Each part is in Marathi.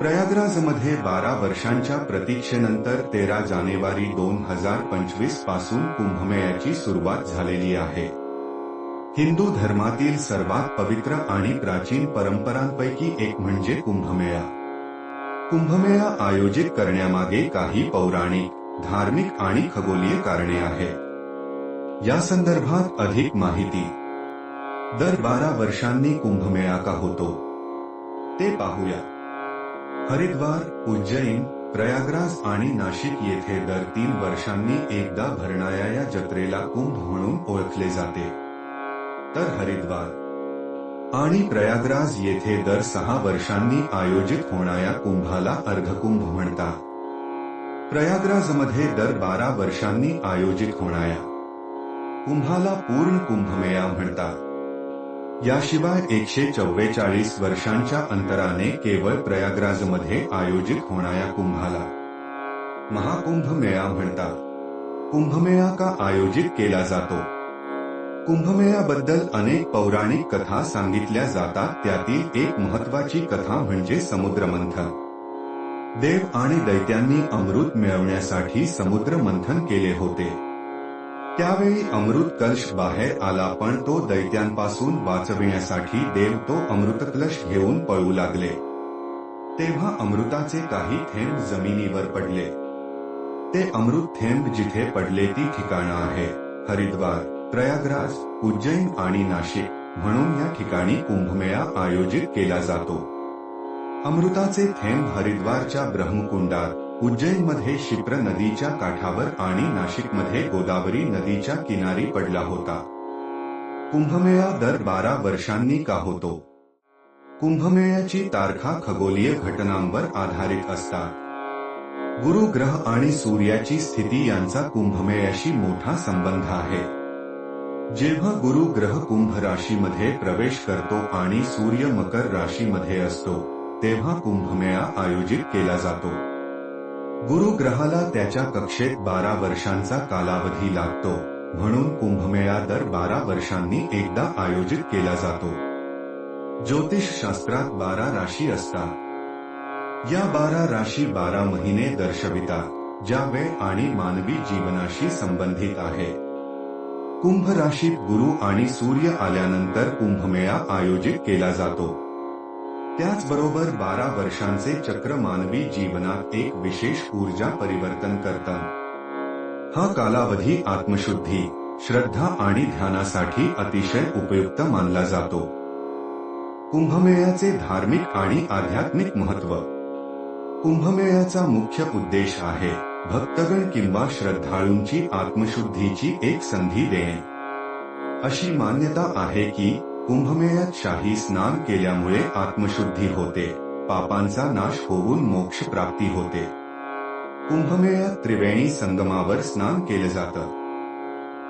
प्रयागराजमध्ये बारा वर्षांच्या प्रतीक्षेनंतर तेरा जानेवारी दोन हजार पंचवीसपासून कुंभमेळ्याची सुरुवात झालेली आहे. हिंदू धर्मातील सर्वात पवित्र आणि प्राचीन परंपरांपैकी एक म्हणजे कुंभमेळा. कुंभमेळा आयोजित करण्यामागे काही पौराणिक धार्मिक आणि खगोलीय कारणे आहेत. या संदर्भात अधिक माहिती. दर बारा वर्षांनी कुंभमेळा का होतो? ते पाहूया. हरिद्वार, उज्जैन, प्रयागराज आणि नाशिक येथे दर तीन वर्षांनी एकदा भरणाऱ्या या जत्रेला कुंभ म्हणून ओळखले जाते. तर हरिद्वार आणि प्रयागराज येथे दर सहा वर्षांनी आयोजित होणाऱ्या कुंभाला अर्धकुंभ म्हणतात. प्रयागराजमध्ये दर बारा वर्षांनी आयोजित होणाऱ्या कुंभाला पूर्ण कुंभमेळा म्हणतात. याशिवाय एकशे चव्वेचाळीस वर्षांच्या अंतराने केवळ प्रयागराजमध्ये आयोजित होणाऱ्या कुंभाला. महाकुंभ मेळा म्हणतात कुंभमेळा का आयोजित केला जातो? कुंभमेळ्याबद्दल अनेक पौराणिक कथा सांगितल्या जातात त्यातील एक महत्वाची कथा म्हणजे समुद्र मंथन देव आणि दैत्यांनी अमृत मिळवण्यासाठी समुद्र मंथन केले होते. त्यावेळी अमृत कलश बाहेर आला पण तो दैत्यांपासून वाचविण्यासाठी देव तो अमृत कलश घेऊन पळू लागले. तेव्हा अमृताचे काही थेंब जमिनीवर पडले. ते अमृत थेंब जिथे पडले ती ठिकाणं आहे. हरिद्वार प्रयागराज उज्जैन आणि नाशिक म्हणून या ठिकाणी कुंभमेळा आयोजित केला जातो. अमृताचे थेंब हरिद्वारच्या ब्रह्मकुंडात उज्जैनमध्ये शिप्र नदीच्या काठावर आणि नाशिकमध्ये गोदावरी नदीच्या किनारी पडला होता. कुंभमेळा दर बारा वर्षांनी का होतो? कुंभमेळ्याची तारखा खगोलीय घटनांवर आधारित असतात. गुरु ग्रह आणि सूर्याची स्थिती यांचा कुंभमेळ्याशी मोठा संबंध आहे. जेव्हा गुरु ग्रह कुंभ राशीमध्ये प्रवेश करतो आणि सूर्य मकर राशीमध्ये असतो तेव्हा कुंभमेळा आयोजित केला जातो. गुरु ग्रहाला त्याच्या कक्षेत बारा वर्षांचा कालावधी लागतो म्हणून कुंभमेळा दर बारा वर्षांनी एकदा आयोजित केला जातो. ज्योतिष शास्त्रात बारा राशी असतात. या बारा राशी बारा महिने दर्शवितात ज्या वेळ आणि मानवी जीवनाशी संबंधित आहे. कुंभ राशीत गुरु आणि सूर्य आल्यानंतर कुंभमेळा आयोजित केला जातो. त्याचबरोबर बारा वर्षांचे चक्र मानवी जीवनात एक विशेष ऊर्जा परिवर्तन करतात. हा कालावधी आत्मशुद्धी, श्रद्धा आणि ध्यानासाठी अतिशय उपयुक्त मानला जातो. कुंभमेळ्याचे धार्मिक आणि आध्यात्मिक महत्व कुंभमेळ्याचा मुख्य उद्देश आहे, भक्तगण किंवा श्रद्धाळूंची आत्मशुद्धीची एक संधी देणे. अशी मान्यता आहे की कुंभमेळ्यात शाही स्नान केल्यामुळे आत्मशुद्धी होते. पापांचा नाश होऊन मोक्ष प्राप्ती होते. कुंभमेळ्यात त्रिवेणी संगमावर स्नान केलं जातं.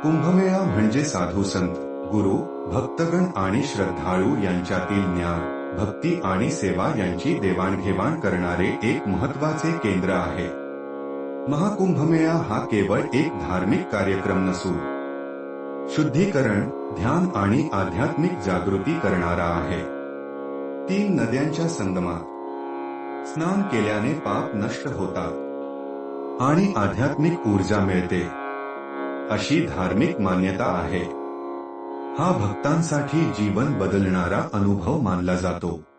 कुंभमेळा म्हणजे साधू संत गुरु भक्तगण आणि श्रद्धाळू यांच्यातील ज्ञान भक्ती आणि सेवा यांची देवाणघेवाण करणारे एक महत्त्वाचे केंद्र आहे. महाकुंभमेळा हा केवळ एक धार्मिक कार्यक्रम नसून शुद्धीकरण ध्यान आणि आध्यात्मिक जागृती करणारा आहे. तीन नद्यांच्या संगमात. स्नान केल्याने पाप नष्ट होतात. आणि आध्यात्मिक ऊर्जा मिळते. अशी धार्मिक मान्यता आहे. हा भक्तांसाठी जीवन बदलणारा अनुभव मानला जातो.